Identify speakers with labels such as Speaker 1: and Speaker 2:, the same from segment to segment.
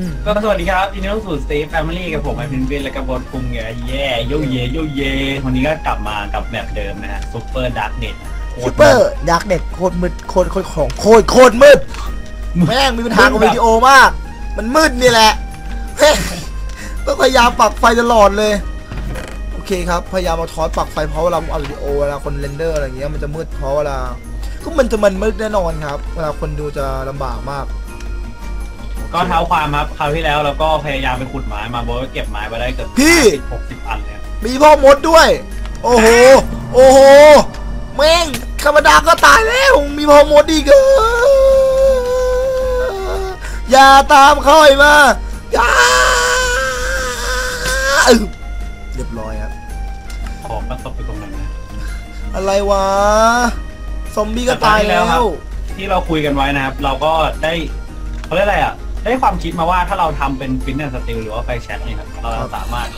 Speaker 1: อืม
Speaker 2: ก็สวัสดีครับยินดีต้อนรับสู่ Steve Family กับผมไอพินวินและกับบอสคุงแย่แย่โยเยโยเยวันนี้ก็กลับมากับแบบเดิมนะฮะ Super Dark Net
Speaker 1: ซูเปอร์ดักเน็ตโคตรมืดโคตรโคตรของโคตรโคตรมืดแม่งมีปัญหากับวิดีโอมาก มันมืดนี่แหละแม่งต้องพยายามปรับไฟตลอดเลย โอเคครับ พยายามเอาทอสปรับไฟเพราะเวลาอัดวิดีโอเวลาคนเรนเดอร์อะไรเงี้ยมันจะมืดเพราะเวลาก็มันจะมันมืดแน่นอนครับ เวลาคนดูจะลำบากมาก
Speaker 2: ก็เท้าความครับคราวที่แล้วเราก็พยายามไปขุดไม้มาโบทก็เก็บไม้มาได้เกือบ
Speaker 1: พี่
Speaker 2: หกสิบอันเลยครับ
Speaker 1: มีพ่อมดด้วย โอ้โห โอ้โห แม่งธรรมดาก็ตายแล้ว มีพ่อมดอีกเอออย่าตามเข้าไอ้มาอย่าอึ๊บเรียบร้อยครับ
Speaker 2: ของก็ตกไปตรงนั้นนะ
Speaker 1: อะไรวะ ซอมบี้ก็ตายแล้ว
Speaker 2: ที่เราคุยกันไว้นะครับ เราก็ได้เขาเรียกอะไรอะ ได้ความคิดมาว่าถ้าเราทำเป็นฟินแอนสติลหรือว่าไฟแชทเนี่ยครับเราจะสามารถ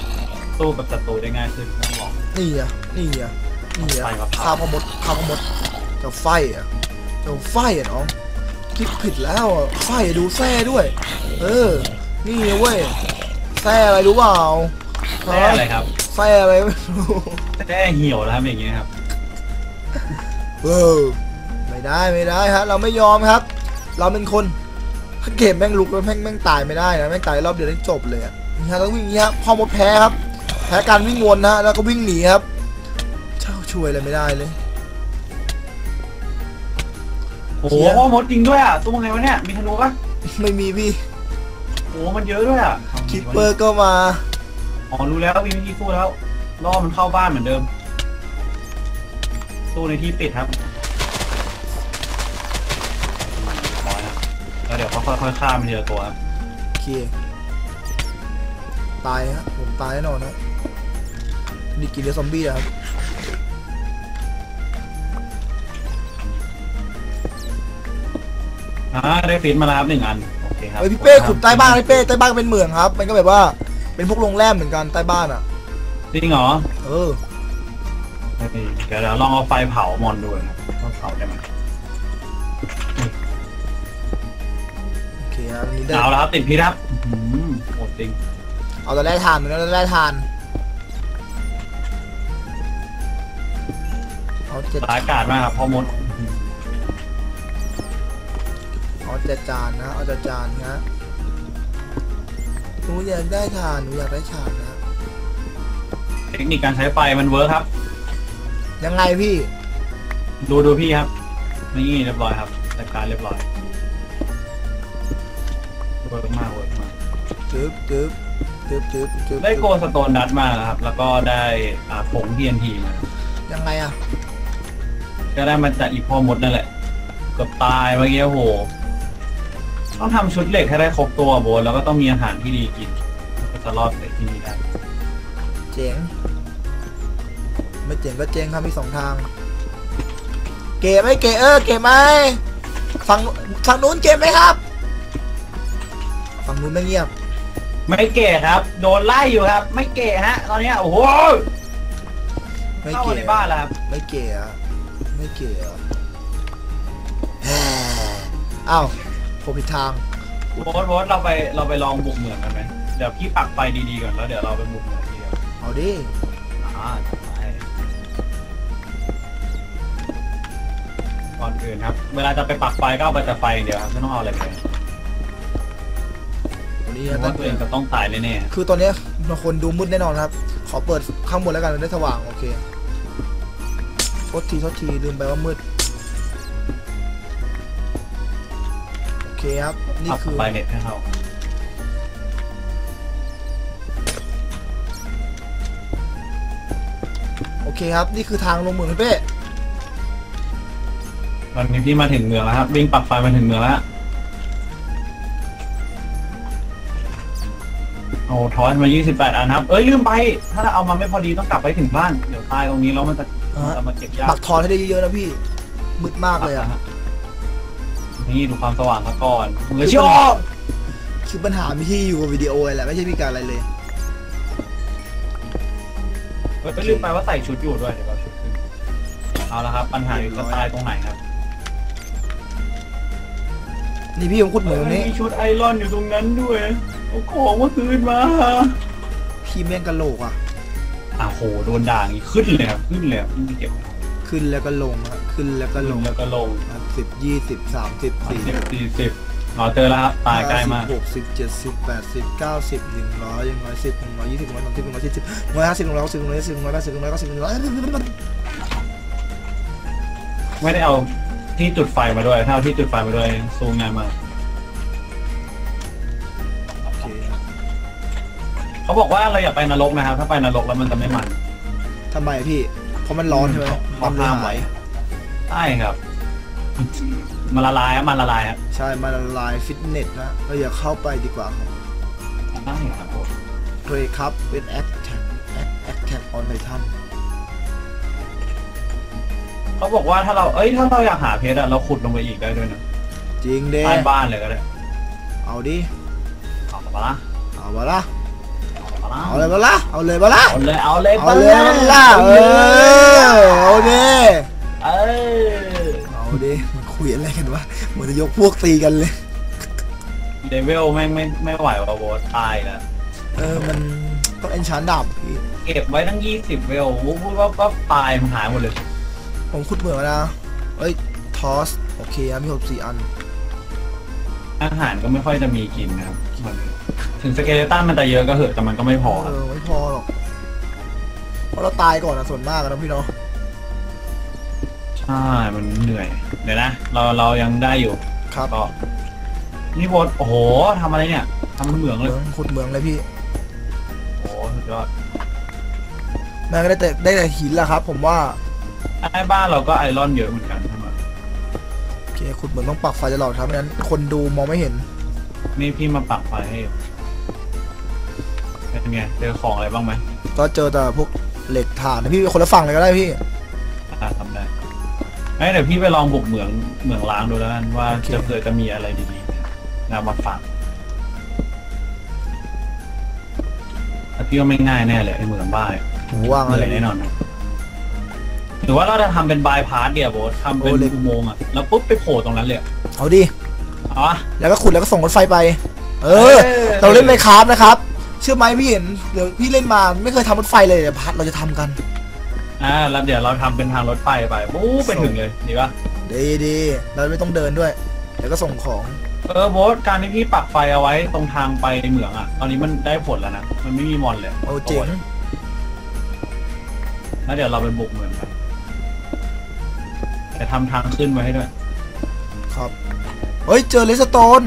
Speaker 2: สู้กับศัตรูได้ง่ายขึ้นต้องลอง
Speaker 1: นี่อะนี่อะนี่อะ
Speaker 2: ไฟมะพร้าว
Speaker 1: ข้าวพ่อมดข้าวพ่อมดเจะไฟอะเจะไฟอะน้องคิดผิดแล้วอะไฟดูแซ่ด้วย เออ นี่เว้ยแซ่อะไรรู้เปล่า
Speaker 2: แค่อะไรครับ
Speaker 1: แซ่อะไรไม่รู้
Speaker 2: แค่เหี่ยวแล้วครับอย่างเงี้ยครับ
Speaker 1: เออไม่ได้ไม่ได้ฮะ เราไม่ยอมครับ เราเป็นคน ถ้าเกมแม่งลุกแล้วแม่งแม่งตายไม่ได้นะแม่งตายรอบเดียวได้จบเลยอะนี่ฮะต้องวิ่งอย่างนี้ฮะพอหมดแพ้ครับ แพ้การวิ่งวนนะฮะแล้วก็วิ่งหนีครับเจ้าช่วยอะไรไม่ได้เลย
Speaker 2: โอ้โห
Speaker 1: เหี้ย
Speaker 2: พ่อมดจริงด้วยอะสู้ไงวะเนี่ยมีธนูปะ
Speaker 1: ไม่มีพี่
Speaker 2: โอ้โหมันเยอะด้วยอะ
Speaker 1: คิปเปอร์ก็มา
Speaker 2: อ๋อรู้แล้วมีวิธีสู้แล้วล่อมันเข้าบ้านเหมือนเดิมสู้ในที่ปิดครับ แล้วเดี๋ยวเขาค่อยๆฆ่ามันทีละตัวครับ
Speaker 1: โอเค ตายฮะผมตายแน่นอนนะนี่กินเนื้อซอมบี้อะครับ
Speaker 2: อ่าได้ฟิตมาแล้วครับหนึ่งอันโอเคครับ
Speaker 1: เฮ้ยพี่เป้ขุดใต้บ้านพี่เป้ใต้บ้านก็เป็นเหมืองครับ มันก็แบบว่าเป็นพวกโรงแรมเหมือนกันใต้บ้านอะ
Speaker 2: จริงเหรอ
Speaker 1: เออ
Speaker 2: เฮ้ยเดี๋ยวเราลองเอาไฟเผามอนดูนะครับว่าเผาได้ไหม
Speaker 1: โอเคครับอันนี้ได้
Speaker 2: เอาแล้วครับติดพิษครับอื้อหือโหดจริง
Speaker 1: เอาแต่แร่ทานเหมือนกันแร่ทานเอาเจ็ด
Speaker 2: ร้ายกาจมากครับพ่อมด
Speaker 1: เอาเจ็ดจานนะเอาเจ็ดจานนะหนูอยากได้ทานหนูอยากได้ชานนะ
Speaker 2: เทคนิคการใช้ไฟมันเวิร์คครับ
Speaker 1: ยังไงพี่
Speaker 2: ดูดูพี่ครับ นี่เรียบร้อยครับจัดการเรียบร้อย
Speaker 1: จึ๊บจึ๊บจึ๊บจึ๊บจึ๊บ
Speaker 2: ได้โกสโตนดัตมาแล้วครับ แล้วก็ได้อ่าผง TNT มา
Speaker 1: ยังไงอะ
Speaker 2: ก็ได้มาจากอีพ่อมดนั่นแหละเกือบตายเมื่อกี้โอ้โห ต้องทำชุดเหล็กให้ได้ครบตัวโบนแล้วก็ต้องมีอาหารที่ดีกินก็จะรอดในที่นี่ได้
Speaker 1: เจ๋งไม่เจ๋งก็เจ๋งครับมีสองทาง เก๋ไหมเก๋เออเก๋ไหมฝั่งฝั่งนู้นเก๋ไหมครับฝั่งนู้นไม่เงียบ
Speaker 2: ไม่เก๋ครับ โดนไล่อยู่ครับ ไม่เก๋ฮะ ตอนเนี้ยโอ้โห
Speaker 1: ไม่
Speaker 2: เข้า
Speaker 1: เก๋
Speaker 2: มาในบ้านแล้วครับ
Speaker 1: ไม่เก๋อะไม่เก๋อะแฮ่อ้าวผมผิดทาง
Speaker 2: โบสโบสเราไปเราไปลองบุกเมืองกันไหมเดี๋ยวพี่ปักไฟดีๆก่อนแล้วเดี๋ยวเราไปบุกเมืองทีเดียว
Speaker 1: เอาดิ
Speaker 2: อ่าจัดไปก่อนอื่นครับ เวลาจะไปปักไฟก็เอาไปแต่ไฟอย่างเดียวครับไม่ต้องเอาอะไรไป
Speaker 1: วันนี้
Speaker 2: เพราะว่าตัวเองจะต้องตายแน่
Speaker 1: คือตอนเนี้ยบางคนดูมืดแน่นอนครับ ขอเปิดข้างบนแล้วกันได้สว่างโอเคโทษทีโทษทีลืมไปว่ามืด โอเคครับ
Speaker 2: ๆ
Speaker 1: นี่
Speaker 2: ปัก
Speaker 1: คือ
Speaker 2: ไฟเน็ตให้เขา
Speaker 1: โอเคครับ นี่คือทางลงเหมืองพี่เป้
Speaker 2: วันนี้พี่มาถึงเมืองแล้วครับ วิ่งปักไฟมาถึงเมืองแล้ว โอ้ทอนมา 28 อันครับ เอ้ยลืมไป ถ้าเอามาไม่พอดีต้องกลับไปถึงบ้าน เดี๋ยวตายตรงนี้แล้วมันจะมันจะมาเก็บยาก
Speaker 1: ปักทอนให้ได้เยอะๆนะพี่มืดมากเลยอะ
Speaker 2: นี่ดูความสว่างซะก่อนมือชิโอ
Speaker 1: คือปัญหามีที่อยู่กับวิดีโอเลยแหละไม่ใช่มีการอะไรเลย
Speaker 2: เฮ้ยลืมไปว่าใส่ชุดอยู่ด้วยเดี๋ยวเราชุดขึ้นเอาละครับ ปัญหาอยู่จะตายตรงไหนครับ
Speaker 1: นี่พี่ผมขุดเหมืองตรงนี้
Speaker 2: มีชุดไอรอนอยู่ตรงนั้นด้วย เอาของมาคืนมา
Speaker 1: พี่แม่งกะโหลกอะ
Speaker 2: อะโหโดนด่างอีกขึ้นเลยครับขึ้นเลยครับไม่เก็บ
Speaker 1: ขึ้นแล้วก็ลงอะขึ้นแล้วก็
Speaker 2: ก็
Speaker 1: ล
Speaker 2: ล
Speaker 1: ง
Speaker 2: งแล้วก็ลง
Speaker 1: สิบยี่สิบสามสิบสี่
Speaker 2: สิบสี่สิบอ๋อเจอแล้วครับตายใกล้มาก
Speaker 1: หกสิบเจ็ดสิบแปดสิบเก้าสิบหนึ่งร้อยหนึ่งร้อยสิบหนึ่งร้อยยี่สิบหนึ่งร้อยสามสิบหนึ่งร้อยสี่สิบหนึ่งร้อยห้าสิบหนึ่งร้อยหกสิบหนึ่งร้อยเจ็ดสิบหนึ่งร้อยแปดสิบหนึ่งร้อยเก้าสิบหนึ่งร้อย
Speaker 2: ไม่ได้เอาที่จุดไฟมาด้วยถ้าเอาที่จุดไฟมาด้วยซูมง่ายมาก เขาบอกว่าเราอย่าไปนรกนะครับ ถ้าไปนรกแล้วมันจะไม่มัน
Speaker 1: ทำไมพี่ เพราะมันร้อนใช่ไหม
Speaker 2: เพราะ
Speaker 1: มันเลย
Speaker 2: ห้าม
Speaker 1: หา
Speaker 2: ไว้
Speaker 1: ย
Speaker 2: ใช่ครับ มันละลายครับมันละลายครับ
Speaker 1: ใช่มันละลายฟิตเนสนะเราอย่าเข้าไปดีกว่าครับ
Speaker 2: ได้ครับผม
Speaker 1: เคยครับเป็นแอคแท็กแอคแท็กออนไททัน
Speaker 2: เขาบอกว่าถ้าเราเอ้ยถ้าเราอยากหาเพชรอะเราขุดลงไปอีกได้ด้วยนะ
Speaker 1: จริงเด้
Speaker 2: ใต้บ้านเลยก็ได้
Speaker 1: เอาดิ
Speaker 2: เอาปะละ
Speaker 1: เอาบะละ
Speaker 2: เอาปะละ
Speaker 1: เอาเลยบะละเอาเลยบะละ
Speaker 2: เอาเลยเอาเลย
Speaker 1: เอาเลยบะละเออเอาดิ
Speaker 2: เอ้ย
Speaker 1: เอาดิมันคุยอะไรกันวะเหมือนจะยกพวกตีกันเลย
Speaker 2: เลเวลแม่งไม่ไม่ไหวว่ะโบสตายแล้ว
Speaker 1: เออมันต้องเอนชานดาบพี่
Speaker 2: เก็บไว้ตั้งยี่สิบเวลวุ้บวุ้บวับวับตายมันหายหมดเลย
Speaker 1: ผมขุดเหมืองแล้วนะเอ้ยทอสโอเคครับมีหกสี่อัน
Speaker 2: อาหารก็ไม่ค่อยจะมีกินนะครับมัน ถึงสเกเลตันมันจะเยอะก็เหอะแต่มันก็ไม่พอค
Speaker 1: เอ
Speaker 2: รับ
Speaker 1: อไม่พอหรอกเพราะเราตายก่อนนะส่วนมากอะนะพี่เนาะ
Speaker 2: ใช่มันเหนื่อย เดี๋ยวนะ เราเรายังได้อยู่
Speaker 1: ครับ
Speaker 2: ก็นี่โบสโอ้โหทำอะไรเนี่ยทำเหมือง
Speaker 1: เห
Speaker 2: เลย
Speaker 1: มืองขุดเหมืองเลยพี่
Speaker 2: โอ้โหสุดยอด
Speaker 1: แม่งก็ได้แต่ได้แต่หินแหละครับ ผมว่า
Speaker 2: ไอ้บ้านเราก็ไอรอนเยอะเหมือนกันใช่ไหม
Speaker 1: โอเคขุดเหมืองต้องปักไฟตลอดครับไม่งั้นคนดูมองไม่เห็น
Speaker 2: นี่พี่มาปักไฟให้อยู่ เป็นไงเจอของอะไรบ้างไหม
Speaker 1: ก็เจอแต่พวกเหล็กถ่านนะพี่คนละฝั่งเลยก็ได้พี่
Speaker 2: อ่าทำได้เอ้ยเดี๋ยวพี่ไปลองบุกเหมืองเหมืองล้างดูแล้วกันว่า
Speaker 1: โอเค
Speaker 2: จะเกิดจะมีอะไรดีๆนำมาฝากแต่พี่ว่าไม่ง่ายแน่เลยไอ้เหมืองบ้าเนี่ย
Speaker 1: หูว่าง
Speaker 2: เห
Speaker 1: อะไร
Speaker 2: นื่อยแน่นอน หรือว่าเราจะทำเป็นบายพาสเดียวโบสทำเป็น
Speaker 1: โอ้เหล็ก
Speaker 2: อุโมงค์อะแล้วปุ๊บไปโผล่ตรงนั้นเลยอะ
Speaker 1: เอาดิ
Speaker 2: เอาวะ
Speaker 1: แล้วก็ขุดแล้วก็ส่งรถไฟไป เออ เราเล่นไมคราฟนะครับ เชื่อไหมพี่เห็นเดี๋ยวพี่เล่นมาไม่เคยทำรถไฟเลยเดี๋ยวพัดเราจะทำกัน
Speaker 2: อ่าแล้วเดี๋ยวเราทำเป็นทางรถไฟไปปุ๊บไปถึงเลยดีปะ
Speaker 1: ดีดีเราไม่ต้องเดินด้วย แล้วก็ส่งของ
Speaker 2: เออโบสการที่พี่ปักไฟเอาไว้ตรงทางไปเหมืองอะ ตอนนี้มันได้ผลแล้วนะมันไม่มีมอนเลย
Speaker 1: โอ้เจ๋ง
Speaker 2: แล้วเดี๋ยวเราไปบุกเหมืองกันแต่ทำทางขึ้นไว้ให้ด้วย
Speaker 1: ครับ เฮ้ย เจอเลสโตน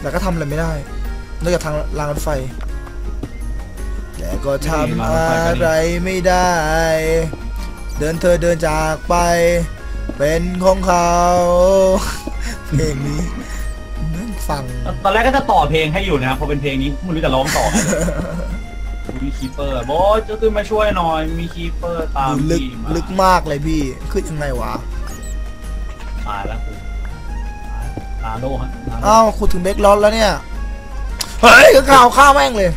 Speaker 1: แต่ก็ทำอะไรไม่ได้ นอกจากทางรางรถไฟ แต่ก็ทำอะไรไม่ได้ เดินเธอเดินจากไป เป็นของเขา เพลงนี้นั่งฟัง
Speaker 2: ตอนแรกก็จะต่อเพลงให้อยู่นะครับพอเป็นเพลงนี้ไม่รู้จะร้องต่อไงเลยมีคีเปอร์โบสจะขึ้นมาช่วยหน่อย มีคีเปอร์ตาม
Speaker 1: ดูลึก
Speaker 2: พี่มา
Speaker 1: ลึกมากเลยพี่ ขึ้นยังไงวะ
Speaker 2: ตายแล้วกูตาโลฮะตาโล่
Speaker 1: อ้าวขุดถึงเบคล็อตแล้วเนี่ย เฮ้ยก็ข่าวข้าวแม่งเลย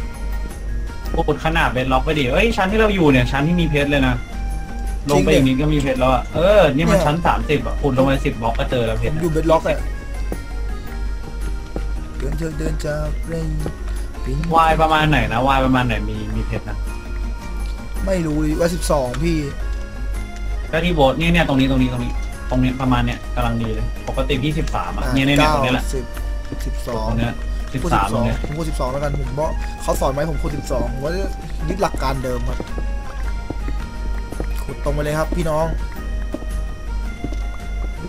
Speaker 2: กดขนาดเป็นล็อกไปดิเอ้ยชั้นที่เราอยู่เนี่ยชั้นที่มีเพชรเลยนะ ลงไปอีกนิดก็มีเพชรแล้วอะ เออ นี่มันชั้นสามสิบอะขุดลงไปสิบบล็อกก็เจอแล้วเพ
Speaker 1: ผ
Speaker 2: ชร
Speaker 1: ม
Speaker 2: นะ
Speaker 1: อยู่เบคล็อกเลยเดินเจอเดินจากเรนปิง
Speaker 2: วายประมาณไหนนะวายประมาณไหนมีมีเพชรนะ
Speaker 1: ไม่รู้ดิว่าสิบสองพี่
Speaker 2: ก็ที่โบสเนี่ยเนี่ยตรงนี้ตรงนี้ตรงนี้ ตรงเนี้ยประมาณเนี้ยกำลังดีเลย ปกติพี่สิบสามอะเนี่ยเนี่ยเนี่ยตรงเนี้ยแหละ
Speaker 1: สิบสิบส
Speaker 2: ต
Speaker 1: อง
Speaker 2: รงเนี้ย สิบ
Speaker 1: พูด
Speaker 2: สามตรงเนี้ย
Speaker 1: ผมพูดสิบสองแล้วกันผมบอกเขาสอนไหมผมพูดสิบสองผมว่ายึดหลักการเดิมครับขุดตรงไปเลยครับ พี่น้อง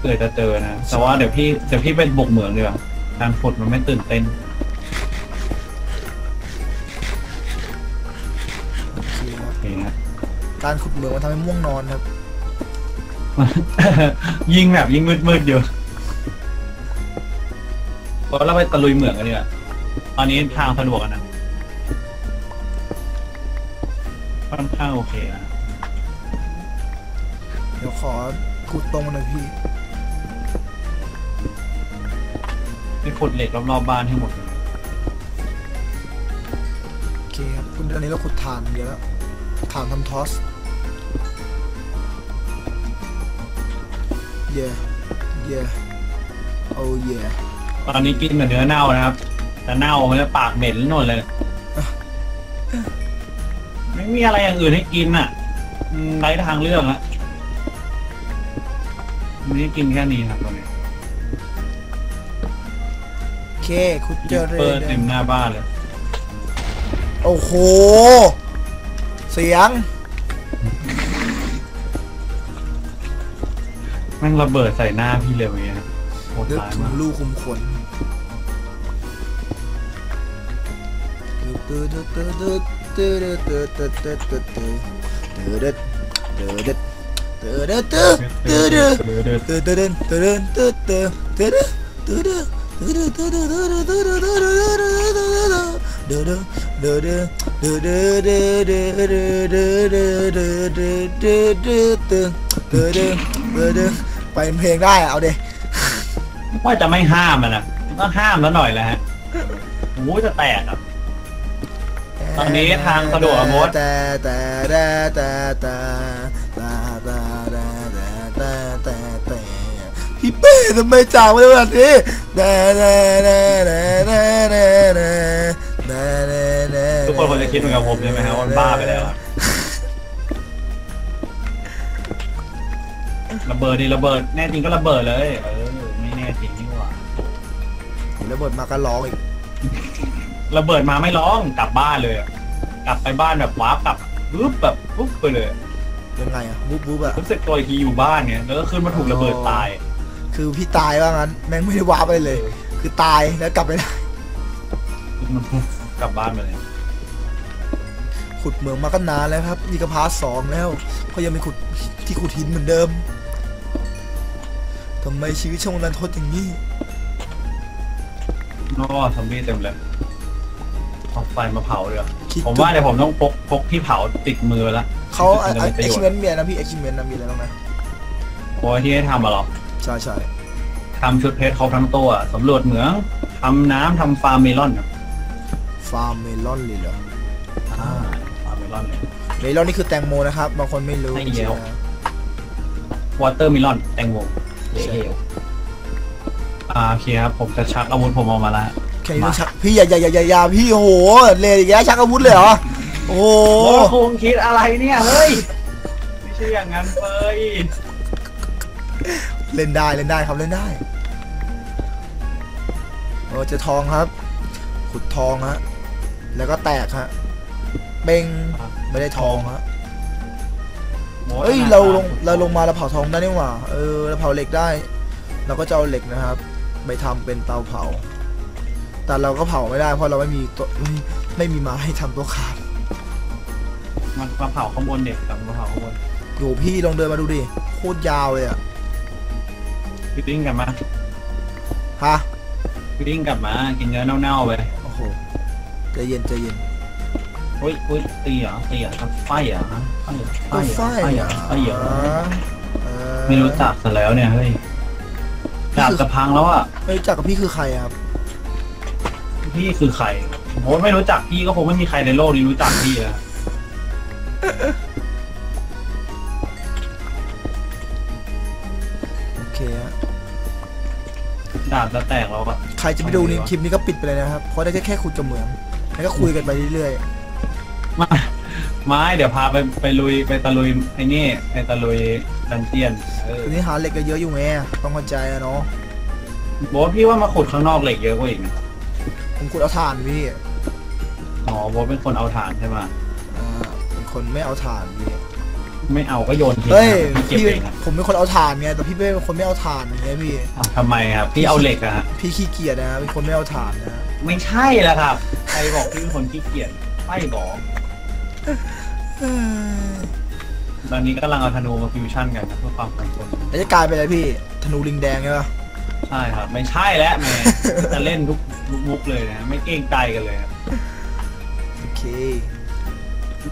Speaker 2: เกิดจะเจอนะแต่ว่าเดี๋ยวพี่เดี๋ยวพี่เป็นบุกเหมืองดีกว่าการขุดมันไม่ตื่นเต้น
Speaker 1: โอเคครับ
Speaker 2: โอเคนะ
Speaker 1: การขุดเหมืองมันทำให้ม่วงนอนครับ
Speaker 2: ยิงแบบยิงมืดๆอยู่ พอเราไปตะลุยเหมืองกันดีกว่าตอนนี้ทางสะดวกอะนะค่อนข้างโอเคนะ
Speaker 1: เดี๋ยวขอขุดตรงมาหน่อยพี่
Speaker 2: ไปขุดเหล็กรอบๆบ้านให้หมดเลย
Speaker 1: โอเคครับคุณอันนี้เราขุดถ่านเยอะถ่านทำทอส เย่เย่โอ้เย่
Speaker 2: ตอนนี้กินแต่เนื้อเน่านะครับ แต่เน่ามันจะปากเหม็นหนดเลย ไม่มีอะไรอย่างอื่นให้กินอะอืมไร้ทางเลือกอะมันนี้กินแค่นี้ครับตอนนี้
Speaker 1: โอเคคุณเจอเร
Speaker 2: เปิด
Speaker 1: น
Speaker 2: เต็มหน้าบ้านเลย
Speaker 1: โอ้โห เสียง
Speaker 2: แม่งระเบิดใส่หน้าพี่เร็วอย่างเงี้ยครับโหด
Speaker 1: นึก
Speaker 2: ร้าย
Speaker 1: ถึง
Speaker 2: มาก
Speaker 1: ลูกคุมขน ไปเป็นเพลงได้อะเอาเด
Speaker 2: ว่าจะไม่ห้ามมันนะก็ห้ามแล้วหน่อยแหละฮะโอ้ยจะแตกอะ ตอนนี้ทางสะดวกอะโบ๊ท
Speaker 1: แต่แต่แต่แต่แต่แต่แต่แต่แต่แต่แต่พี่เป้ทำไมจากมาแบบนี้แต่แต่แต่แต่แต่แต่แต่แต่
Speaker 2: ทุกคนคงจะคิดเหมือนกับผมใช่ไหมครับว่ามันบ้าไปแล้วอะระเบิดดิระเบิดแน่จริงก็ระเบิดเลย เออไม่แน่จริงนี่หว่า
Speaker 1: แล้วบทมาก็ร้องอีก
Speaker 2: ระเบิดมาไม่ร้องกลับบ้านเลยอะกลับไปบ้านแบบว้าร์ปกลับปุ๊บแบบปุ๊บไปเลย
Speaker 1: ยังไงอะบุ๊บบุ๊บอะ
Speaker 2: รู้สึกตัวอีกทีอยู่บ้านเนี่ยแล้วก็ขึ้นมาถูกระเบิดตาย
Speaker 1: คือพี่ตายว่างั้นแม่งไม่ได้ว้าไปเลย คือตายแล้วกลับไปได้
Speaker 2: มันปุ๊บกลับบ้านไปเลย
Speaker 1: ขุดเหมืองมาก็นานแล้วครับ นี่ก็พาร์ทสองแล้วก็ยังเป็นขุดที่ขุดหินเหมือนเดิมทำไมชีวิตช่วงนั้นทดอย่างนี้
Speaker 2: นอกซอมบี้เต็มเลยเอา ไฟมาเผาเลยอะ
Speaker 1: คิด
Speaker 2: ผมว่าเดี๋ยวผมต้องพกพกที่เผาติดมือไปละ
Speaker 1: เขา
Speaker 2: จะได้
Speaker 1: เอ็
Speaker 2: ประ
Speaker 1: ก
Speaker 2: โยช
Speaker 1: ซ์
Speaker 2: น์
Speaker 1: เมนต์มีอะไรนะพี่เอ็กซ์เมนต์นะมีอะไรบ้างนะ
Speaker 2: โอ้ยที่ให้ทำอะเหรอ
Speaker 1: ใช่ใช่
Speaker 2: ทำชุดเพชรครบทั้งตัวสำรวจเหมืองทำน้ำทำฟาร์มเมลอนครับ
Speaker 1: ฟาร์มเมลอนเลยเหรอ
Speaker 2: อ่าฟาร์มเมลอนเนี่
Speaker 1: เมลอนนี่คือแตงโมนะครับบางคนไม่รู้
Speaker 2: ใช่แล้ว
Speaker 1: ใช่ไหม
Speaker 2: วอเตอร์เมลอน แตงโม
Speaker 1: ใช่
Speaker 2: เฮลอ่าโอเคครับ ผมจะชักอาวุธผมออกมาแล้ว
Speaker 1: แค่นี้ต้องชักพี่อย่าอย่าอย่าอย่าอย่าพี่โอ้โหเลยอย่างเงี้ยชักอาวุธเลยเหรอโอ้โห
Speaker 2: โอ้คงคิดอะไรเนี่ยเฮ้ยไม่ใช่อย่างนั้นเฟ้ย
Speaker 1: เล่นได้เล่นได้ครับเล่นได้โอ้เจะทองครับ ขุดทองฮะแล้วก็แตกฮะเบ้งไม่ได้ทองฮะเอ้ยเราลงเราลงมาเราเผาทองได้นี่หว่าเออเราเผาเหล็กได้ เราก็จะเอาเหล็กนะครับ ไปทำเป็นเตาเผา แต่เราก็เผาไม่ได้ เพราะเราไม่มีตัวไม่ไม่มีไม้ให้ทำตัวขาด
Speaker 2: มันมาเผาข้างบนเด็กกับมาเผาข้างบน
Speaker 1: โยพี่ลองเดินมาดูดิโคตรยาวเลยอะ
Speaker 2: พี่ดิ้งกลับมา
Speaker 1: ฮะ
Speaker 2: พี่ดิ้งกลับมากินเนื้อเน่าๆไป
Speaker 1: โอ้โหใจเย็นใจเย็น
Speaker 2: เฮ้ยเฮ้ยตีเหรอตีเหรอทำไฟเหรอฮะไฟเหรอ
Speaker 1: ตัวไฟ
Speaker 2: ไฟเหรอ
Speaker 1: อะ
Speaker 2: ไฟเหรอ
Speaker 1: เออ
Speaker 2: ไม่รู้จักซะแล้วเนี่ยเฮ้ยดาบจะพังแล้วอะ
Speaker 1: ไม่รู้จักกับพี่คือใครอะครับ
Speaker 2: พี่คือใครผมว่าไม่รู้จักพี่ก็คงไม่มีใครในโลกนี้รู้จักพี่อะ
Speaker 1: โอเคฮะ
Speaker 2: ดาบจะแตกแล้วอะ
Speaker 1: ใครจะไปดูนี่คลิปนี้ก็ปิดไปเลยนะครับเพราะได้แค่แค่ขุดกับเหมืองแล้วก็คุยกันไปเรื่อย
Speaker 2: มาไม้เดี๋ยวพาไปไปลุยไปตะลุยไอ้นี่ไปตะลุยดันเจียนเอ
Speaker 1: ๆ
Speaker 2: อ
Speaker 1: ทีนี้หาเหล็กก็เยอะอยู่ไงต้องเข้าใจอะเนาะ
Speaker 2: โบ๊ทพี่ว่ามาขุดข้างนอกเหล็กเยอะกว่าอีกนะ
Speaker 1: ผมขุดเอาถ่านพี่
Speaker 2: อ๋อโบ๊ทเป็นคนเอาถ่านใช่ไหม
Speaker 1: อ่าเป็นคนไม่เอาถ่านพี่
Speaker 2: ไม่เอาก็โยนทิ้ง
Speaker 1: เฮ้ย
Speaker 2: นะพี่เก็บ
Speaker 1: พี่
Speaker 2: เองอะ
Speaker 1: ผมเป็นคนเอาถ่านไงแต่พี่เป็นคนไม่เอาถ่านไงพี่
Speaker 2: อ้าวทำไมครับพี่เอาเหล็กอะฮะ
Speaker 1: พี่ขี้เกียจนะเป็นคนไม่เอาถ่านนะ
Speaker 2: ไม่ใช่แล้วครับใครบอกพี่เป็นคนขี้เกียจไม่บอก
Speaker 1: เอ้ย
Speaker 2: ตอนนี้กำลังเอาธนูมาฟิวชั่นกันนะเพื่อความคงทน
Speaker 1: แล้วจะกลายเป็นอะไรพี่ธนูลิงแดงใช่ปะ
Speaker 2: ใช่ครับ ไม่ใช่แล้วแหม่จะเล่นทุกทุกมุกเลยนะ ไม่เกรงใจกันเลยครับ
Speaker 1: โอเค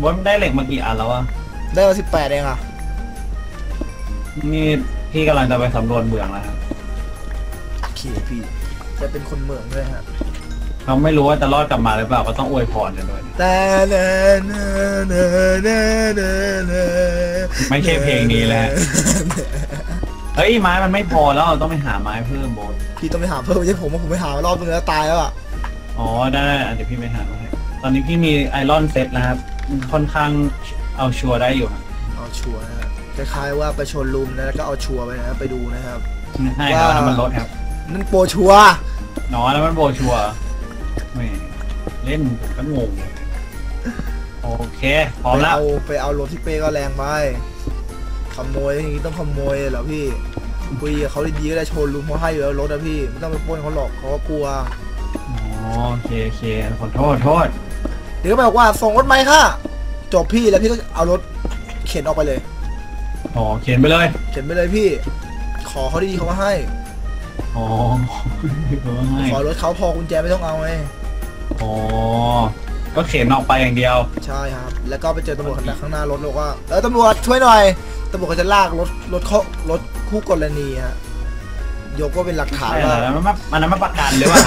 Speaker 2: บอสได้เหล็กมากี่อันแล้วอะ
Speaker 1: ได้มาสิบแปดเองอะ
Speaker 2: นี่พี่กำลังจะไปสำรวจเมืองแล้วครับ
Speaker 1: โอเคพี่ จะเป็นคนเมืองด้วยฮะ
Speaker 2: เราไม่รู้ว่าจะรอดกลับมาหรือเปล่าก็ต้องอวยพรกันด้วยนะ
Speaker 1: แต่เนเนเนเนเนเน
Speaker 2: ไม่ใช่เพลงนี้แหละ เฮ้ยไม้มันไม่พอแล้วเราต้องไปหาไม้เพิ่มโบส
Speaker 1: พี่ต้องไปหาเพิ่มไม่ใช่ผมว่าผมไปหามารอบนึงแล้วตายแล้วอะ
Speaker 2: อ๋อได้ได้อะเดี๋ยวพี่ไปหามาให้ตอนนี้พี่มีไอรอนเซตแล้วครับ ค่อนข้างเอาชัวร์ได้อยู่ครับ
Speaker 1: เอาชัวร์นะฮะคล้ายๆว่าไปชนลุมนะแล้วก็เอาชัวร์ไปนะไปดูนะครับ
Speaker 2: ให้ครับ
Speaker 1: ว่า
Speaker 2: น้ำมันลดครับ
Speaker 1: นั่นโปรชัวร์
Speaker 2: นอนแล้วมันโบชัวร์แหม่เล่นผมก็งงโอเคพร้อม
Speaker 1: ไป
Speaker 2: แล้ว
Speaker 1: เอาไปเอารถที่เป้ก็แรงไป ขโมยอย่างนี้ต้องขโมยเหรอพี่คุยกับเขาดีๆก็ได้โชว์ลุมเขาให้อยู่แล้วรถอะพี่ไม่ต้องไปปล้นเขาหรอกเขาก็กลัว
Speaker 2: อ๋อโอเคโอเคขอโทษโทษ
Speaker 1: เดี๋ยวก็บอกว่าส่งรถไหมค่ะจบพี่แล้วพี่ก็เอารถเข็นออกไปเลย
Speaker 2: อ๋อเขียนไปเลย
Speaker 1: เข็นไปเลยพี่ ขอเขาดีๆเขามาให้
Speaker 2: อ๋อให้
Speaker 1: ขอรถเขาพอกุญแจไม่ต้องเอาไง
Speaker 2: อ๋อก็เขียนออกไปอย่างเดียว
Speaker 1: ใช่ครับ แล้วก็ไปเจอตำรวจข้างหน้าข้างหน้ารถบอกว่าเออตำรวจช่วยหน่อย ตำรวจเขาจะลากรถรถเขารถคู่กรณีฮะยกว่าเป็นหลักฐาน
Speaker 2: ใช่
Speaker 1: ว่า
Speaker 2: แล้วมันมามันนั้นมาประกันหรือว่า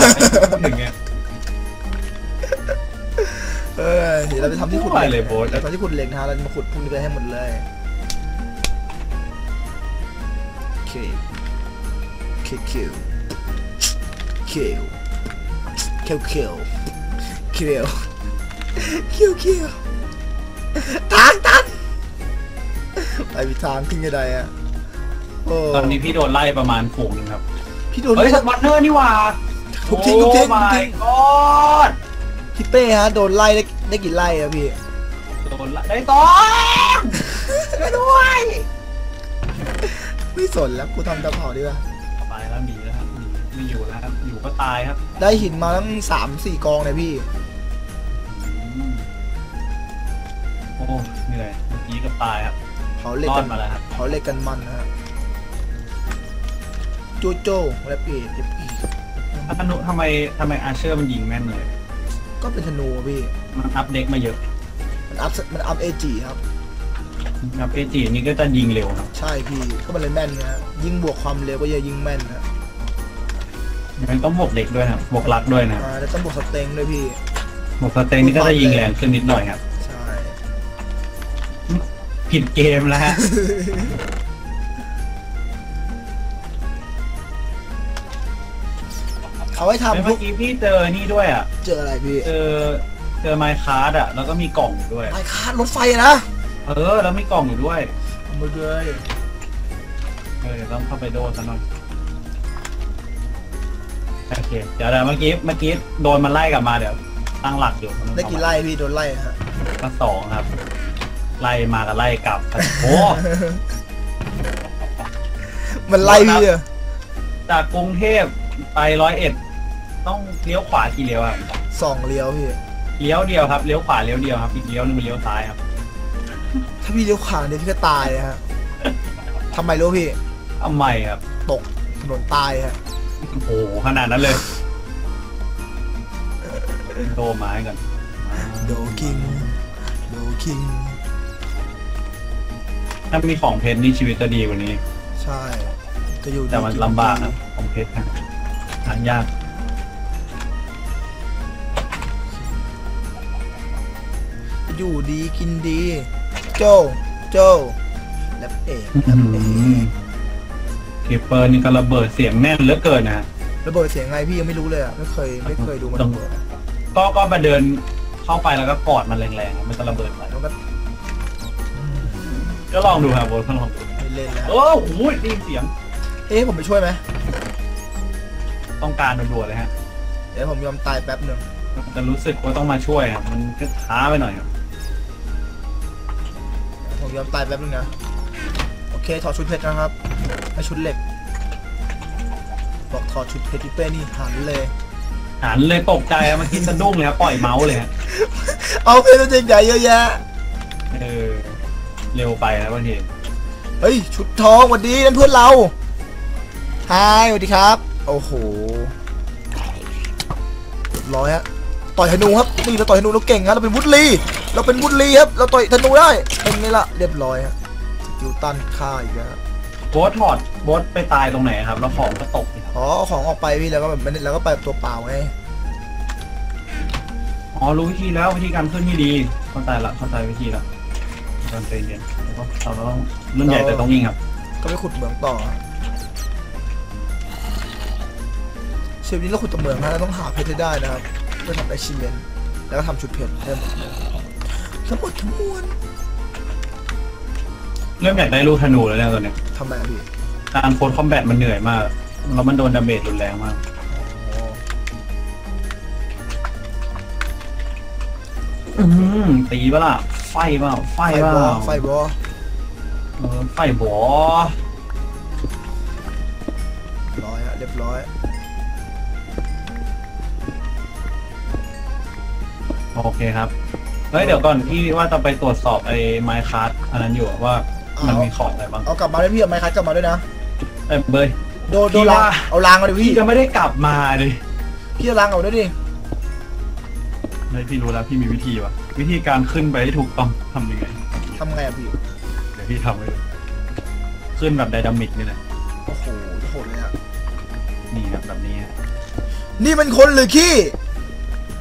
Speaker 2: พูดถึงไง
Speaker 1: เออเดี๋ยวเราไปทำที่ขุด
Speaker 2: ไม่
Speaker 1: เห
Speaker 2: เล
Speaker 1: ล็
Speaker 2: ย
Speaker 1: ก
Speaker 2: โบ๊ท
Speaker 1: เราทำที่ขุดเหล็กนะฮะเราจะมาขุดพวกนี้ไปให้หมดเลยโอเคคิวคิวคิวคิวคิวคิวคิวคิวทางตัน ไปมีทางขึ้นยังไงอะโอ้
Speaker 2: ตอนนี้พี่โดนไล่ประมาณฝูงหนึงครับ
Speaker 1: พี่โดน
Speaker 2: เฮ้ยสปอนเนอร์นี่หว่า
Speaker 1: ทุบทิ้งทุบทิ้ง
Speaker 2: โอ้
Speaker 1: ทุบ
Speaker 2: my
Speaker 1: ทิ้ง
Speaker 2: god
Speaker 1: พี่เป้ฮะโดนไล่ได้ได้กี่ไล่อะพี่
Speaker 2: โดนไล่ได้ต่อช่วยด้วย
Speaker 1: ไม่สนแล้วกูทำตะเผาดีกว่า
Speaker 2: ไปแล้วหนีแล้วครับหนีไม่อยู่แล้วครับอยู่ก็ตายครับ
Speaker 1: ได้หินมาตั้งสามสี่กองเลยพี่
Speaker 2: อืมโอ้เหนื่อยเมื่อกี้ก็ตายครับ
Speaker 1: เผาเหล็ก
Speaker 2: รอ
Speaker 1: กั
Speaker 2: ด
Speaker 1: น
Speaker 2: มาแล้วครับ
Speaker 1: เผาเหล็กกันมันนะฮะโจโจ้แรปปี้แรปปี้
Speaker 2: ธนูทำไมทำไมอาเชอร์มันยิงแม่นเลย
Speaker 1: ก็เป็นธนูอะพี่
Speaker 2: มันอัพเด็กมาเยอะ
Speaker 1: มันอัพมันอัพเอจีครับ
Speaker 2: ครับเอจีนี่ก็จะยิงเร็วครับ
Speaker 1: ใช่พี่ก็มันเลยแม่นนะฮะยิ่งบวกความเร็วก็จะยิ่งแม่นนะ
Speaker 2: มันต้องบวกเด็กด้วยนะครับบวกรักด้วยนะครับ
Speaker 1: อ่าแล้วต้องบวกสเต็งด้วยพี่
Speaker 2: บวกสเต็งนี่ก็จะยิงแรงขึ้นนิดหน่อยครับ
Speaker 1: ใช่
Speaker 2: ผิดเกมแล้วฮะ
Speaker 1: เขาให้
Speaker 2: แล้ว
Speaker 1: ทำพ
Speaker 2: เมื่
Speaker 1: ว
Speaker 2: อกกี้พี่เจอนี่ด้วยอะ
Speaker 1: เจออะไรพี่
Speaker 2: เจอเจอไมค์คาร์ดอะ แล้วก็มีกล่องอยู่ด้วย
Speaker 1: ไอ้คาดรถไฟนะ
Speaker 2: เออ แล้วมีกล่องอยู่ด้วย
Speaker 1: เอามาเลย
Speaker 2: เออเดี๋ยวต้องเข้าไปโดนซะหน่อยโอเค เดี๋ยวเดี๋ยวเมื่อกี้เมื่อกี้โดนมันไล่กลับมาเดี๋ยวตั้งหลักอยู่
Speaker 1: ได้กี่ไล่พี่โดนไล่ฮะ
Speaker 2: ก็สองครับ ไล่มากับไล่กลับครับโอ้
Speaker 1: มันไล่พี่อะ
Speaker 2: จากกรุงเทพไปร้อยเอ็ดต้องเลี้ยวขวากี่เลี้ยวครับ
Speaker 1: สองเลี้ยวพี่
Speaker 2: เลี้ยวเดียวครับเลี้ยวขวาเลี้ยวเดียวครับอีกเลี้ยวหนึงเป็นเลี้ยวซ้ายครับ
Speaker 1: ถ้าพี่เลี้ยวขวาเนี่ยพี่ก็ตายนะฮะทำไมรู้พี่
Speaker 2: ทำไมครับ
Speaker 1: ตกถนนตายฮะ
Speaker 2: โอ้โหขนาดนั้นเลยโดไม้ก่อน
Speaker 1: โดคิงโดคิง
Speaker 2: ถ้ามีของเพชรนี่ชีวิตจะดีกว่านี้
Speaker 1: ใช่จะอยู่ดี
Speaker 2: แต่มันลำบากครับของเพชรนะหายาก
Speaker 1: จะอยู่ดีกินดี โจโจแลบเอกแลบเอก
Speaker 2: เคเปอร์นี่ก็ระเบิดเสียงแน่นเหลือเกินนะฮะ
Speaker 1: ระเบิดเสียงไงพี่ยังไม่รู้เลยอะไม่เคยไม่เคยดูมันระเบิด
Speaker 2: ก็ก็มาเดินเข้าไปแล้วก็กอดมันแรงๆครับมันจะระเบิดไป
Speaker 1: แล้วก็อืม
Speaker 2: ก็ลองดูครับโบนก็ลองดู
Speaker 1: ไม่เล่นแล้ว
Speaker 2: โอ้โหได้ยินเสียง
Speaker 1: เอ๊ะผมไปช่วยไหม
Speaker 2: ต้องการด่วนๆเลยฮะ
Speaker 1: เดี๋ยวผมยอมตายแป๊บหนึ่ง
Speaker 2: จะรู้สึกว่าต้องมาช่วยครับมันก็ช้าไปหน่อยครับ
Speaker 1: ผมยอมตายแป๊บหนึงนะ โอเคถอดชุดเพชรนะครับให้ชุดเหล็ก บอกถอดชุดเพชรพี่เป้นี่หันเลย
Speaker 2: หันเลยตกใจอะเมื่อกี้สะดุ้งเลยครับปล่อยเมาส์เลยฮะ
Speaker 1: เอาเพชรตัวใหญ่ๆเยอะแยะ
Speaker 2: เออ เร็วไปแล้วบางที
Speaker 1: เฮ้ย ชุดทองสวัสดีนั่นเพื่อนเราฮายสวัสดีครับ โอ้โหเรียบร้อยฮะต่อยธนูครับนี่เราต่อยธนูเราเก่งครับเราเป็นวุฒลีเราเป็นวุฒลีครับเราต่อยธนูได้เป็นไงล่ะเรียบร้อยฮะสกิลตันฆ่าอีกแล้ว
Speaker 2: โบสถอดโบสไปตายตรงไหนครับ แล้วของก็ตกนี่ครับ
Speaker 1: อ๋อเอาของออกไปพี่แล้วก็แบบไม่ได้แล้วก็ไปตัวเปล่าไง
Speaker 2: อ๋อรู้วิธีแล้ววิธีการขึ้นที่ดีเข้าใจละเข้าใจวิธีละ ตอนใจเย็นแล้ก็เราต้องรุ่นใหญ่แต่ต้องยิงครับ
Speaker 1: ก็ไปขุดเหมืองต่อเชฟนี้เราขุดตะเหมืองนะเราต้องหาเพชรให้ได้นะครับเพื่อทำไอชิเมนแล้วก็ทำชุดเพชรเพิ่มทั้งหมดทั้งมวล
Speaker 2: เริ่มอยากได้ลูกธนูแล้วเนี่ยตอนนี้
Speaker 1: ทำไมอะพี่
Speaker 2: การโคดคอมแบทมันเหนื่อยมากแล้วมันโดนดาเมจรุนแรงมาก
Speaker 1: อื
Speaker 2: มตีปะล่ะ ไฟเปล่าไฟ
Speaker 1: ไฟ
Speaker 2: เป
Speaker 1: บอ
Speaker 2: ล่า
Speaker 1: ไฟบอ
Speaker 2: เออไฟบอ
Speaker 1: ร้อยฮะเรียบร้อย
Speaker 2: โอเคครับเฮ้ยเดี๋ยวก่อนพี่ว่าจะไปตรวจสอบไอ้ไมค์คัสอันนั้นอยู่อะว่ามันมีของอะไรบ้าง
Speaker 1: เอากลับมาด้วยพี่เอาไม้คัดกลับมาด้วยนะ
Speaker 2: เอ้ยเบย
Speaker 1: โดนโด
Speaker 2: พี่
Speaker 1: นล้าง
Speaker 2: ว่า
Speaker 1: เอาล้างมาดิ
Speaker 2: พี่
Speaker 1: พี่
Speaker 2: จะไม่ได้กลับมาดิ
Speaker 1: พี่เอาล้างเอาด้วยดิ
Speaker 2: เฮ้ยพี่รู้แล้วพี่มีวิธีวะวิธีการขึ้นไปที่ถูกต้องทำยังไง
Speaker 1: ทำไงอะพี่
Speaker 2: เดี๋ยวพี่ทำให้ดูขึ้นแบบไดนามิกนี่แหละ
Speaker 1: โอ้โหโหดเลยอะ
Speaker 2: นี่ครับแบบนี้ฮะ
Speaker 1: นี่มันคนหรือขี้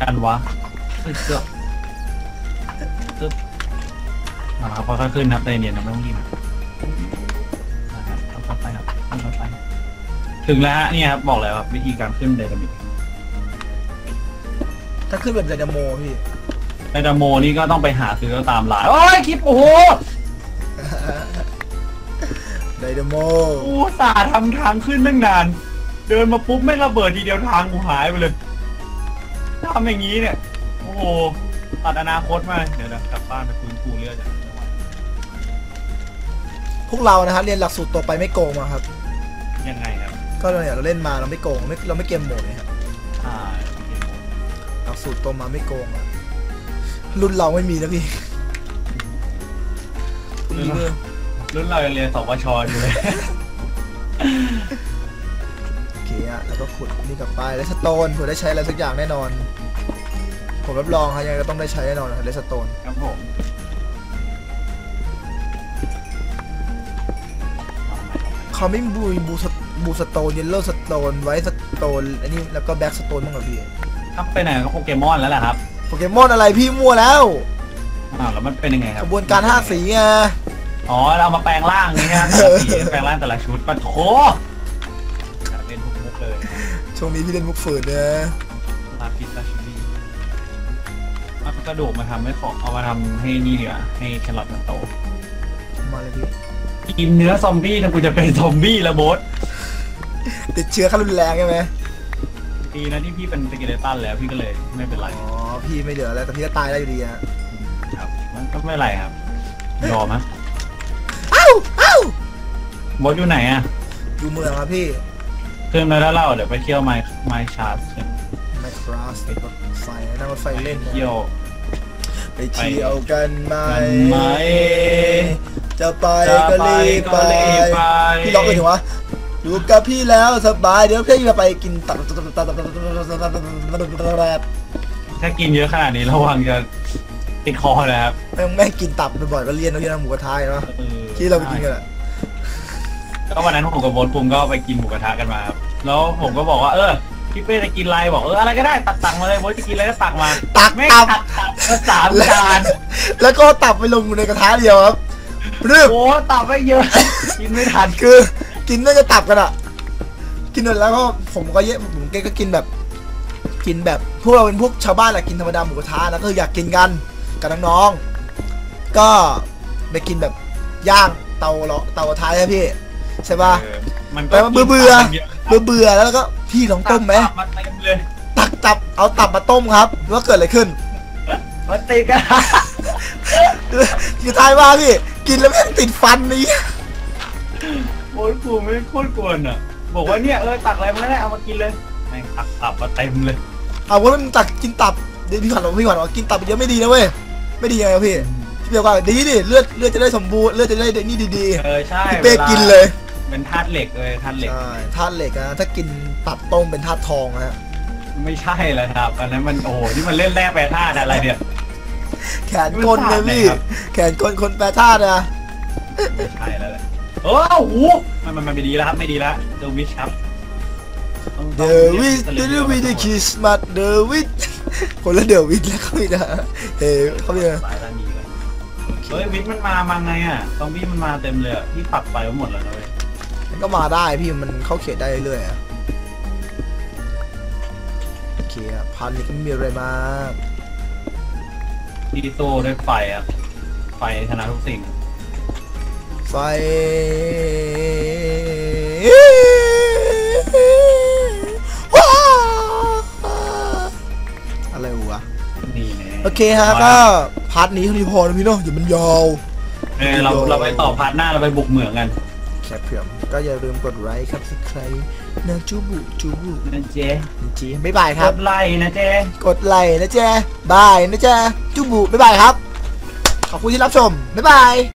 Speaker 2: กันวะเฮ้ยเสือกตึ๊บอ่าครับค่อยๆขึ้นครับใจเย็นนะไม่ต้องรีบนะครับค่อยๆไปครับค่อยๆไป ถึงแล้วฮะนี่ครับบอกแล้วครับวิธีการขึ้นไดนามิก
Speaker 1: ถ้าขึ้นแบบไดนาโมพี่
Speaker 2: ไดนาโมนี่ก็ต้องไปหาซื้อตามร้านโอ้ยคลิปโอ้โห
Speaker 1: ไดนาโม
Speaker 2: กูสาห์ทำทางขึ้นตั้งนาน เดินมาปุ๊บไม่ระเบิดทีเดียวทางกูหายไปเลยทำอย่างนี้เนี่ย โอ้โหตัดอนาคตมาเดี๋ยวนะกลับบ้านไปฟื้นฟูเลือดอย่างไม่ไหว
Speaker 1: พวกเรานะฮะเรียนหลักสูตรตัวไปไม่โกงมาครับ
Speaker 2: ยังไงครับ
Speaker 1: ก็เนี่ยเราเล่นมาเราไม่โกงไม่เราไม่เกมโหมดเลยครับ
Speaker 2: อ่าโอเคผม
Speaker 1: หลักสูตรตัวมาไม่โกงอะรุ่นเราไม่มีนะพี่รุ่นนี้เนี่ย
Speaker 2: รุ่นเรายังเรียนสวชอยู่เลย
Speaker 1: โอเคอะแล้วก็ขุดนี่กลับไปเลสโตนเผื่อได้ใช้อะไรสักอย่างแน่นอน ผมรับรองครับยังไงก็ต้องได้ใช้แน่นอนเลสโตน
Speaker 2: ครับผมเอาใหม่เอาใหม่
Speaker 1: เขาไม่บูบูสบูสโตนเยลโล่สโตนไวท์สโตนอันนี้แล้วก็แบ็กสโตนบ้างเหรอพี่
Speaker 2: ถ้าไปไหนก็โปเกมอนแล้วแหละครับ
Speaker 1: โปเกมอนอะไรพี่มั่วแล้ว
Speaker 2: อ้าวแล้วมันเป็นยังไงค
Speaker 1: ก
Speaker 2: รับ
Speaker 1: ระบวนการห้าสีไง
Speaker 2: อ๋อเรามาแปลงร่างนี่ฮะแต่ละสีแปลงร่างแต่ละชุดปะโถเป็นทุกมุกเลย
Speaker 1: ช่วงนี้พี่เล่นมุกฝืนนะ
Speaker 2: ลาพิซาชิลี่เอากระดูกมาทำให้ของเอามาทำให้นี่ดีกว่าให้แครอทมันโต
Speaker 1: มาเลยพี่
Speaker 2: กินเนื้อซอมบี้นะกูจะเป็นซอมบี้ละโบส
Speaker 1: ติดเชื้อขั้นรุนแรงใช่ไหม
Speaker 2: ดีนะที่พี่เป็นสเกเลตันแล้วพี่ก็เลยไม่เป็นไร
Speaker 1: อ๋อพี่ไม่เหลือแล้วแต่พี่ก็ตายได้อยู่ดีอะ
Speaker 2: ครับมันก็ไม่เป็นไรครับยอมนะ
Speaker 1: เอ้าเอ้า
Speaker 2: โบสอยู่ไหนอะ
Speaker 1: อยู่เมืองครับพี่
Speaker 2: ขึ้นมาแล้วเล่าเดี๋ยวไปเที่ยวไมค์ไมค์ชาร์จ
Speaker 1: ไมคราสรถไฟนั่งรถไฟเล่นนะ
Speaker 2: เที่ยว
Speaker 1: ไปเที่ยวกันไหม
Speaker 2: กันไหม
Speaker 1: จะไป
Speaker 2: จะ
Speaker 1: ก็
Speaker 2: ไป
Speaker 1: รีบไป
Speaker 2: ก็รีบไป
Speaker 1: พี่ร้องกันถึงวะ อยู่กับพี่แล้วสบายเดี๋ยวพี่จะไปกินตับตับตับตับตับตับตับ
Speaker 2: ถ้ากินเยอะขนาดนี้ระวังจะติดคอนะครับ
Speaker 1: แม่งแม่งกินตับบ่อยๆก็เลี่ยนแล้วพี่นะหมูกระทะเนาะที่เราไปกินกันอะ
Speaker 2: ก็วันนั้นผมกับโบนปุงก็ไปกินหมูกระทะกันมาครับแล้วผมก็บอกว่าเออพี่เป้จะกินอะไรบอกเอออะไรก็ได้ตักตักมาเลยโบนจะกินอะไรก็ตักมา
Speaker 1: ตัก
Speaker 2: ไม่ง
Speaker 1: ตั
Speaker 2: กตักสามจาน
Speaker 1: แล้วก็ตับไปลงอยู่ในกระทะเดียวครับรึบ
Speaker 2: โอ้ตับไม่เยอะกินไม่ทัน
Speaker 1: คือ กินน่าจะตับกันอะกินแล้วก็ผมก็เยอะผมก็กินแบบ กินแบบพวกเราเป็นพวกชาวบ้านแหละกินธรรมดาหมูกระทะนะก็คืออยากกินกันกับน้องๆก็ไปกินแบบย่างเตาเลาะเตากระทะใช่พี่ใช่ป่ะ
Speaker 2: เออมัน
Speaker 1: แต่ว่าเบื่อเบื่อเบื่อเบื่อๆแล้วก็พี่ลองต้มไหม
Speaker 2: ตับมันเต็มเลย
Speaker 1: ตักตับเอาตับมาต้มครับว่าเกิดอะไรขึ้น
Speaker 2: มันติดกัน
Speaker 1: คือทายว่าพี่กินแล้วแม่งติดฟันนี่
Speaker 2: โอ้ยกูไม่โคตรกวนอะ บอกว่าเนี่ยเออตักอะไรมาได้เอามากินเลยแม่งตักตับมาเต็มเลย
Speaker 1: เอาว่ามันตักกินตับเดี๋ยวพี่ขวัญบอกพี่ขวัญบอกกินตับเยอะไม่ดีนะเว้ยไม่ดีไงครับพี่พี่เปียวก็ดีดิเลือดเลือดจะได้สมบูรณ์เลือดจะได้นี่ดี
Speaker 2: เออใช่
Speaker 1: ๆพี่เป้
Speaker 2: วา
Speaker 1: กินเลย
Speaker 2: เป็นธาตุเหล็กเลยธาตุเหล็ก
Speaker 1: ใช่ธาตุเหล็กนะถ้ากินตับต้มเป็นธาตุทองนะฮะ
Speaker 2: ไม่ใช่แล้วครับอันนั้นมันโอ้โหนี่มันเล่นแร่แปรธาตุอะไรเนี่ย
Speaker 1: แขนก้นเลยพี่
Speaker 2: ครับ
Speaker 1: แขนก้นคนแปรธาตุนะ
Speaker 2: ไม่ใช่แล้วแหละ โอ้โหมันมันมันไม่ดีแล้วครับไม่ดีแล้วเดวิชครับต้อง
Speaker 1: เดวิดเดวิดคริสต์มาสเดวิดคนละเดวิดแล้วเขาไม่ได้เฮ้ยเขาไม่ได้
Speaker 2: สายด้านนี้กันเฮ้ยวิทย์มันมามาไงอะซอมบี้มันมาเต็มเลยอะพี่ปักไปหมดแล้วนะเว้ย
Speaker 1: มันก็มาได้พี่มันเข้าเขตได้เรื่อยๆอะเคครับพันนี้ก็ไม่มีอะไรมาก
Speaker 2: ที่สู้ด้วยไฟอะไฟชนะทุกสิ่ง
Speaker 1: ไฟว้าวอะไรวะ
Speaker 2: นี่แน่
Speaker 1: โอเคฮะก็พาร์ทนี้เท่านี้พอนะพี่เนาะอย่ามันยาว
Speaker 2: เออเราเราไปต่อพาร์ทหน้าเราไปบุกเหมืองกัน
Speaker 1: แค่เพื่อมก็อย่าลืมกดไลค์ครับสิใครนะจูบุจูบุ
Speaker 2: นะเจ๊
Speaker 1: จีบ๊ายบายค
Speaker 2: ก
Speaker 1: รับ
Speaker 2: ดไลค์นะเจ๊
Speaker 1: กดไลค์นะจ๊ะบายนะจ๊ะจูบุบ๊ายบายครับขอบคุณที่รับชมบ๊ายบาย